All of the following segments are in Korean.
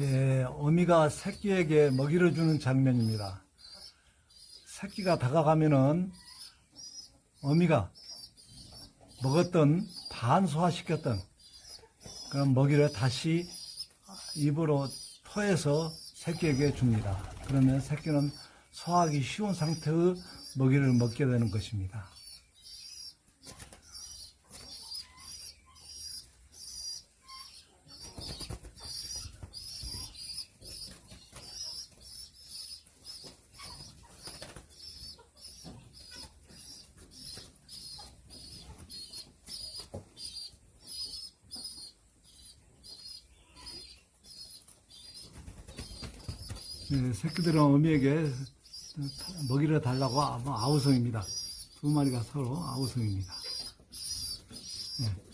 예, 어미가 새끼에게 먹이를 주는 장면입니다. 새끼가 다가가면은 어미가 먹었던 반소화시켰던 그런 먹이를 다시 입으로 토해서 새끼에게 줍니다. 그러면 새끼는 소화하기 쉬운 상태의 먹이를 먹게 되는 것입니다. 네, 새끼들은 어미에게 먹이를 달라고 아마 아우성입니다. 두 마리가 서로 아우성입니다. 네.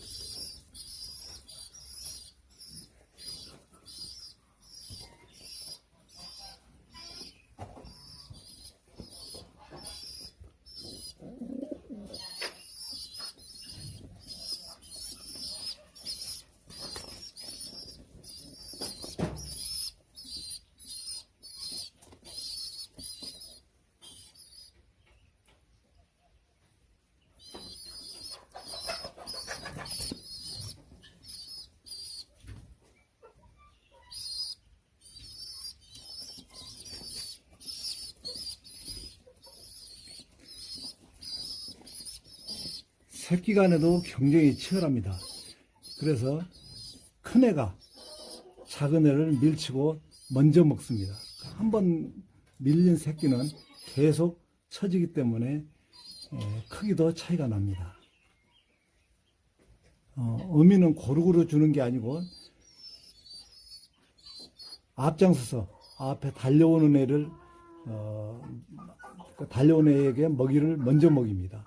새끼 간에도 경쟁이 치열합니다. 그래서 큰 애가 작은 애를 밀치고 먼저 먹습니다. 한 번 밀린 새끼는 계속 처지기 때문에 에, 크기도 차이가 납니다. 어, 어미는 고루고루 주는 게 아니고 앞장서서 앞에 달려오는 애를 어, 그 달려오는 애에게 먹이를 먼저 먹입니다.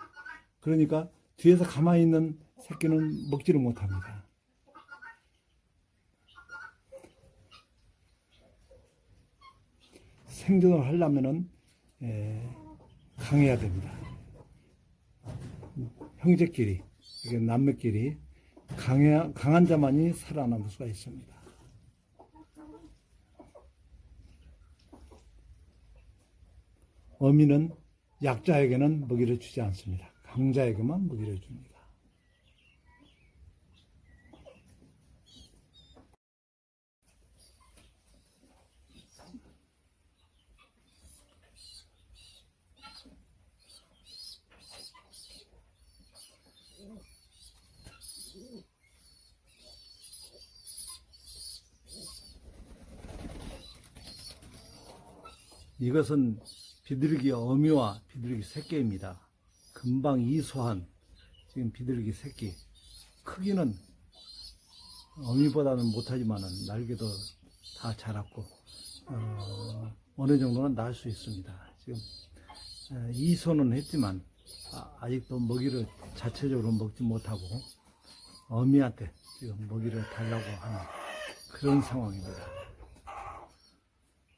그러니까 뒤에서 가만히 있는 새끼는 먹지를 못합니다. 생존을 하려면은 에, 강해야 됩니다. 형제끼리, 이게 남매끼리 강해, 강한 자만이 살아남을 수가 있습니다. 어미는 약자에게는 먹이를 주지 않습니다. 강자에게만 먹이를 줍니다. 이것은 비둘기 어미와 비둘기 새끼입니다. 금방 이소한 지금 비둘기 새끼. 크기는 어미보다는 못하지만은 날개도 다 자랐고 어, 어느 정도는 날 수 있습니다. 지금 에, 이소는 했지만 아, 직도 먹이를 자체적으로 먹지 못하고 어미한테 지금 먹이를 달라고 하는 그런 상황입니다.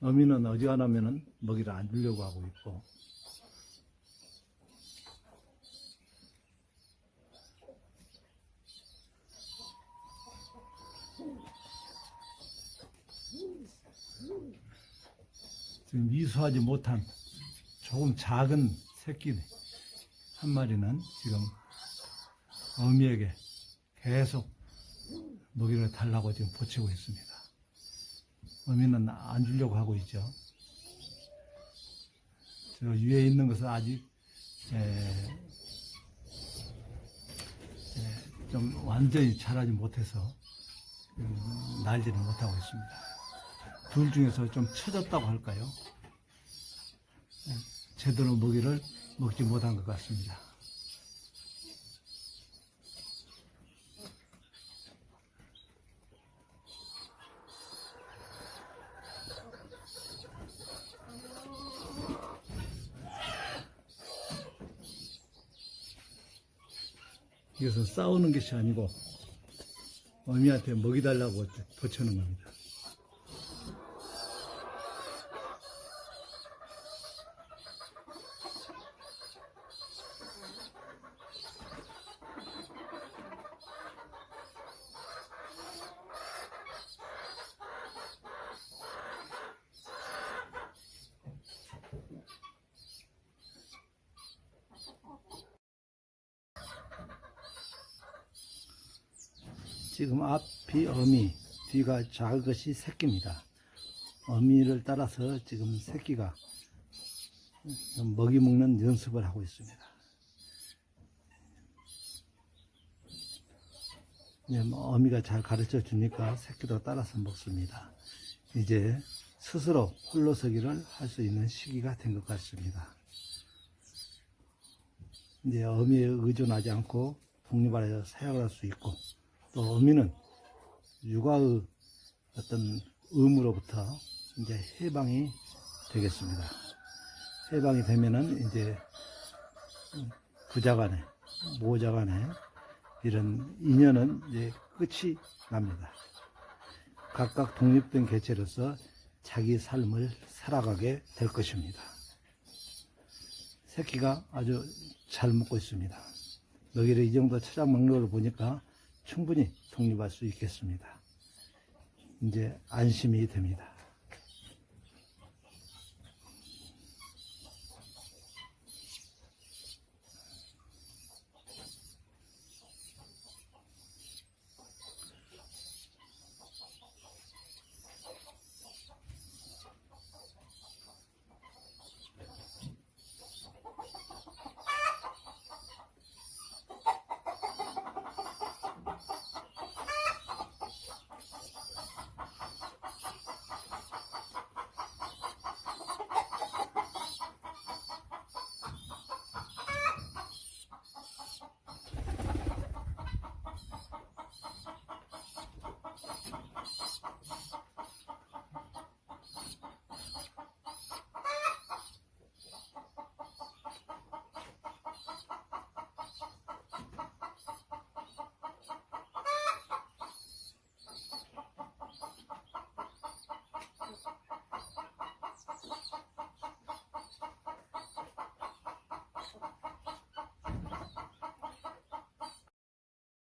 어미는 어지간하면은 먹이를 안 주려고 하고 있고 지금 미수하지 못한 조금 작은 새끼 한 마리는 지금 어미에게 계속 먹이를 달라고 지금 보치고 있습니다. 어미는 안 주려고 하고 있죠. 저 위에 있는 것은 아직 에, 에, 좀 완전히 자라지 못해서 음, 날지를 못하고 있습니다. 둘 중에서 좀 처졌다고 할까요? 에, 제대로 먹이를 먹지 못한 것 같습니다. 이것은 싸우는 것이 아니고 어미한테 먹이 달라고 도쳐는 겁니다. 지금 앞이 어미, 뒤가 작은 것이 새끼입니다. 어미를 따라서 지금 새끼가 먹이 먹는 연습을 하고 있습니다. 이제 뭐 어미가 잘 가르쳐 주니까 새끼도 따라서 먹습니다. 이제 스스로 홀로서기를 할 수 있는 시기가 된 것 같습니다. 이제 어미에 의존하지 않고 독립하여 사역을 할 수 있고 또 어미는 육아의 어떤 의무로부터 이제 해방이 되겠습니다. 해방이 되면은 이제 부자 간에 모자 간에 이런 인연은 이제 끝이 납니다. 각각 독립된 개체로서 자기 삶을 살아가게 될 것입니다. 새끼가 아주 잘 먹고 있습니다. 먹이를 이 정도 찾아 먹는 걸 보니까 충분히 독립할 수 있겠습니다. 이제 안심이 됩니다.